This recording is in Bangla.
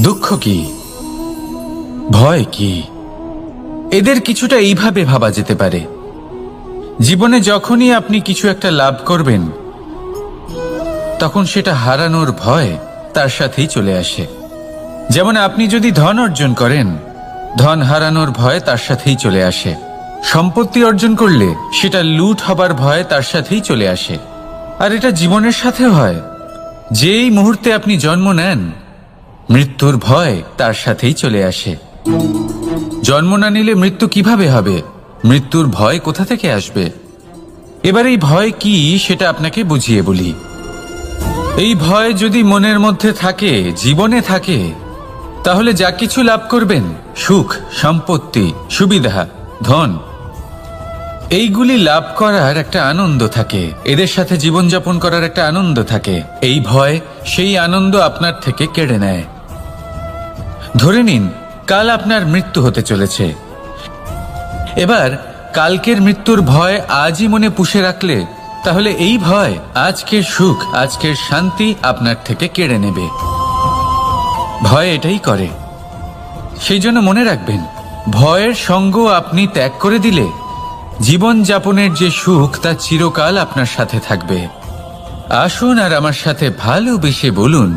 দুঃখ কি? ভয় কি? এদের কিছুটা এইভাবে ভাবা যেতে পারে। জীবনে যখনই আপনি কিছু একটা লাভ করবেন, তখন সেটা হারানোর ভয় তার সাথেই চলে আসে। যেমন আপনি যদি ধন অর্জন করেন, ধন হারানোর ভয় তার সাথেই চলে আসে। সম্পত্তি অর্জন করলে সেটা লুট হবার ভয় তার সাথেই চলে আসে। আর এটা জীবনের সাথে হয়। যেই মুহূর্তে আপনি জন্ম নেন মৃত্যুর ভয় তার সাথেই চলে আসে। জন্ম না নিলে মৃত্যু কীভাবে হবে? মৃত্যুর ভয় কোথা থেকে আসবে? এবার এই ভয় কি সেটা আপনাকে বুঝিয়ে বলি। এই ভয় যদি মনের মধ্যে থাকে, জীবনে থাকে, তাহলে যা কিছু লাভ করবেন, সুখ, সম্পত্তি, সুবিধা, ধন, এইগুলি লাভ করার একটা আনন্দ থাকে, এদের সাথে জীবনযাপন করার একটা আনন্দ থাকে। এই ভয় সেই আনন্দ আপনার থেকে কেড়ে নেয়। ধরে নিন, কাল আপনার মৃত্যু হতে চলেছে। এবার, কালকের মৃত্যুর ভয় আজই মনে পুষে রাখলে, তাহলে এই ভয় আজকের সুখ, আজকের শান্তি আপনার থেকে কেড়ে নেবে। ভয় এটাই করে। সেই জন্য মনে রাখবেন, ভয়ের সঙ্গ আপনি ত্যাগ করে দিলে জীবন যাপনের যে সুখ, তা চিরকাল আপনার সাথে থাকবে। আসুন আর আমার সাথে ভালোবেসে বলুন